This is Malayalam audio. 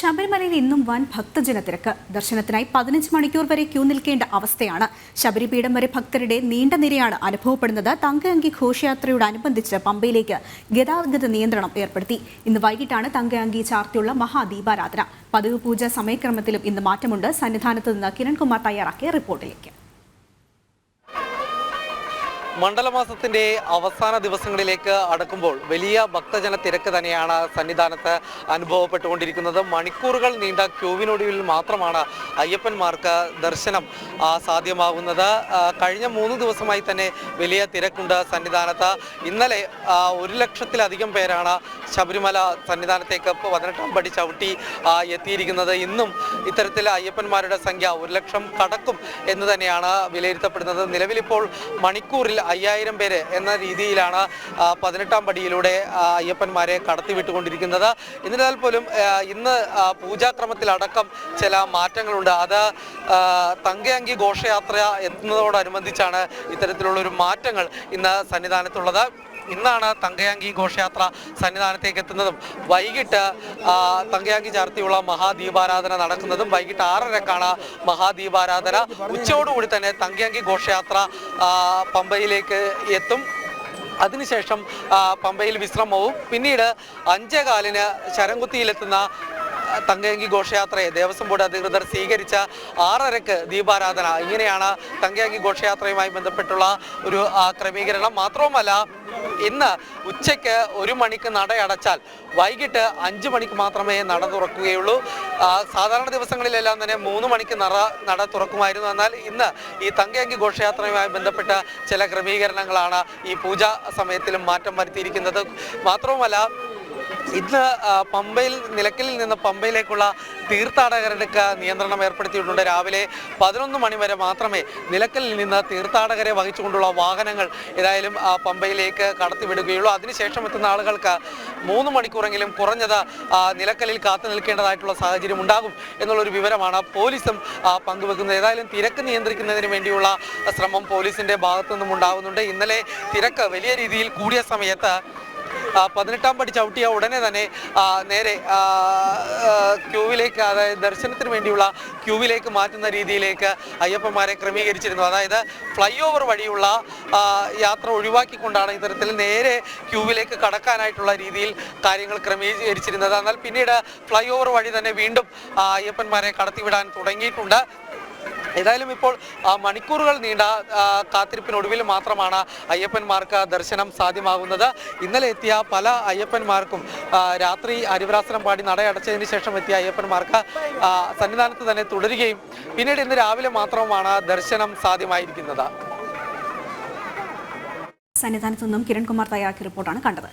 ശബരിമലയിൽ ഇന്നും വൻ ഭക്തജന തിരക്ക് ദർശനത്തിനായി പതിനഞ്ച് മണിക്കൂർ വരെ ക്യൂ നിൽക്കേണ്ട അവസ്ഥയാണ്. ശബരിപീഠം വരെ ഭക്തരുടെ നീണ്ട നിരയാണ് അനുഭവപ്പെടുന്നത്. തങ്കഅങ്കി ഘോഷയാത്രയോടനുബന്ധിച്ച് പമ്പയിലേക്ക് ഗതാഗത നിയന്ത്രണം ഏർപ്പെടുത്തി. ഇന്ന് വൈകിട്ടാണ് തങ്കയങ്കി ചാർത്തിയുള്ള മഹാദീപാരാധന. പതിവ് പൂജ സമയക്രമത്തിലും ഇന്ന് മാറ്റമുണ്ട്. സന്നിധാനത്ത് നിന്ന് കിരൺകുമാർ തയ്യാറാക്കിയ റിപ്പോർട്ടിലേക്ക്. മണ്ഡലമാസത്തിന്റെ അവസാന ദിവസങ്ങളിലേക്ക് അടുക്കുമ്പോൾ വലിയ ഭക്തജന തിരക്ക് തന്നെയാണ് സന്നിധാനത്ത് അനുഭവപ്പെട്ടുകൊണ്ടിരിക്കുന്നത്. മണിക്കൂറുകൾ നീണ്ട ക്യൂവിനൊടുവിൽ മാത്രമാണ് അയ്യപ്പന്മാർക്ക് ദർശനം സാധ്യമാകുന്നത്. കഴിഞ്ഞ മൂന്ന് ദിവസമായി തന്നെ വലിയ തിരക്കുണ്ട് സന്നിധാനത്ത്. ഇന്നലെ ഒരു ലക്ഷത്തിലധികം പേരാണ് ശബരിമല സന്നിധാനത്തേക്ക് പതിനെട്ടാം പടി ചവിട്ടി എത്തിയിരിക്കുന്നത്. ഇന്നും ഇത്തരത്തിൽ അയ്യപ്പന്മാരുടെ സംഖ്യ ഒരു ലക്ഷം കടക്കും എന്ന് തന്നെയാണ് വിലയിരുത്തപ്പെടുന്നത്. നിലവിലിപ്പോൾ മണിക്കൂറിൽ അയ്യായിരം പേര് എന്ന രീതിയിലാണ് പതിനെട്ടാം പടിയിലൂടെ അയ്യപ്പന്മാരെ കടത്തിവിട്ടുകൊണ്ടിരിക്കുന്നത്. എന്നിരുന്നാൽ പോലും ഇന്ന് പൂജാക്രമത്തിലടക്കം ചില മാറ്റങ്ങളുണ്ട്. അത് തങ്കയങ്കി ഘോഷയാത്ര എത്തുന്നതോടനുബന്ധിച്ചാണ് ഇത്തരത്തിലുള്ള ഒരു മാറ്റങ്ങൾ ഇന്ന് സന്നിധാനത്തുള്ളത്. ഇന്നാണ് തങ്കയാങ്കി ഘോഷയാത്ര സന്നിധാനത്തേക്ക് എത്തുന്നതും. വൈകിട്ട് തങ്കയാങ്കി ചാർത്തിയുള്ള മഹാദീപാരാധന നടക്കുന്നതും വൈകിട്ട് ആറരക്കാണ് മഹാദീപാരാധന. ഉച്ചയോടുകൂടി തന്നെ തങ്കയാങ്കി ഘോഷയാത്ര പമ്പയിലേക്ക് എത്തും. അതിനുശേഷം പമ്പയിൽ വിശ്രമവും. പിന്നീട് അഞ്ചേകാലിന് ശരംകുത്തിയിലെത്തുന്ന തങ്കയങ്കി ഘോഷയാത്രയെ ദേവസ്വം ബോർഡ് അധികൃതർ സ്വീകരിച്ച ആറരക്ക് ദീപാരാധന. ഇങ്ങനെയാണ് തങ്കയങ്കി ഘോഷയാത്രയുമായി ബന്ധപ്പെട്ടുള്ള ഒരു ക്രമീകരണം. മാത്രവുമല്ല ഇന്ന് ഉച്ചയ്ക്ക് ഒരു മണിക്ക് നട അടച്ചാൽ വൈകിട്ട് അഞ്ച് മണിക്ക് മാത്രമേ നട തുറക്കുകയുള്ളൂ. സാധാരണ ദിവസങ്ങളിലെല്ലാം തന്നെ മൂന്ന് മണിക്ക് നട നട തുറക്കുമായിരുന്നു. എന്നാൽ ഇന്ന് ഈ തങ്കയങ്കി ഘോഷയാത്രയുമായി ബന്ധപ്പെട്ട ചില ക്രമീകരണങ്ങളാണ് ഈ പൂജാ സമയത്തിലും മാറ്റം വരുത്തിയിരിക്കുന്നത്. മാത്രവുമല്ല ഇന്ന് പമ്പയിൽ നിലയ്ക്കലിൽ നിന്ന് പമ്പയിലേക്കുള്ള തീർത്ഥാടകർക്ക് നിയന്ത്രണം ഏർപ്പെടുത്തിയിട്ടുണ്ട്. രാവിലെ പതിനൊന്ന് മണി വരെ മാത്രമേ നിലയ്ക്കലിൽ നിന്ന് തീർത്ഥാടകരെ വഹിച്ചുകൊണ്ടുള്ള വാഹനങ്ങൾ ഏതായാലും പമ്പയിലേക്ക് കടത്തിവിടുകയുള്ളൂ. അതിനുശേഷം എത്തുന്ന ആളുകൾക്ക് മൂന്ന് മണിക്കൂറെങ്കിലും കുറഞ്ഞത് നിലക്കലിൽ കാത്തു നിൽക്കേണ്ടതായിട്ടുള്ള സാഹചര്യം ഉണ്ടാകും എന്നുള്ളൊരു വിവരമാണ് പോലീസും പങ്കുവെക്കുന്നത്. ഏതായാലും തിരക്ക് നിയന്ത്രിക്കുന്നതിന് വേണ്ടിയുള്ള ശ്രമം പോലീസിന്റെ ഭാഗത്തു നിന്നും ഉണ്ടാകുന്നുണ്ട് ഇന്നലെ തിരക്ക് വലിയ രീതിയിൽ കൂടിയ സമയത്ത് പതിനെട്ടാം പടി ചവിട്ടിയ ഉടനെ തന്നെ നേരെ ക്യൂവിലേക്ക് അതായത് ദർശനത്തിന് വേണ്ടിയുള്ള ക്യൂവിലേക്ക് മാറ്റുന്ന രീതിയിലേക്ക് അയ്യപ്പന്മാരെ ക്രമീകരിച്ചിരുന്നു. അതായത് ഫ്ലൈ ഓവർ വഴിയുള്ള യാത്ര ഒഴിവാക്കിക്കൊണ്ടാണ് ഇത്തരത്തിൽ നേരെ ക്യൂവിലേക്ക് കടക്കാനായിട്ടുള്ള രീതിയിൽ കാര്യങ്ങൾ ക്രമീകരിച്ചിരുന്നത്. എന്നാൽ പിന്നീട് ഫ്ലൈ ഓവർ വഴി തന്നെ വീണ്ടും അയ്യപ്പന്മാരെ കടത്തിവിടാൻ തുടങ്ങിയിട്ടുണ്ട്. ഏതായാലും ഇപ്പോൾ മണിക്കൂറുകൾ നീണ്ട കാത്തിരിപ്പിനൊടുവിൽ മാത്രമാണ് അയ്യപ്പന്മാർക്ക് ദർശനം സാധ്യമാകുന്നത്. ഇന്നലെ എത്തിയ പല അയ്യപ്പന്മാർക്കും രാത്രി അരിവരാസനം പാടി നടയടച്ചതിന് ശേഷം എത്തിയ അയ്യപ്പന്മാർക്ക് സന്നിധാനത്ത് തന്നെ തുടരുകയും പിന്നീട് ഇന്ന് രാവിലെ മാത്രമാണ് ദർശനം സാധ്യമായിരിക്കുന്നത്. സന്നിധാനത്ത് നിന്നും കിരൺകുമാർ തയ്യാറാക്കിയ റിപ്പോർട്ടാണ് കണ്ടത്.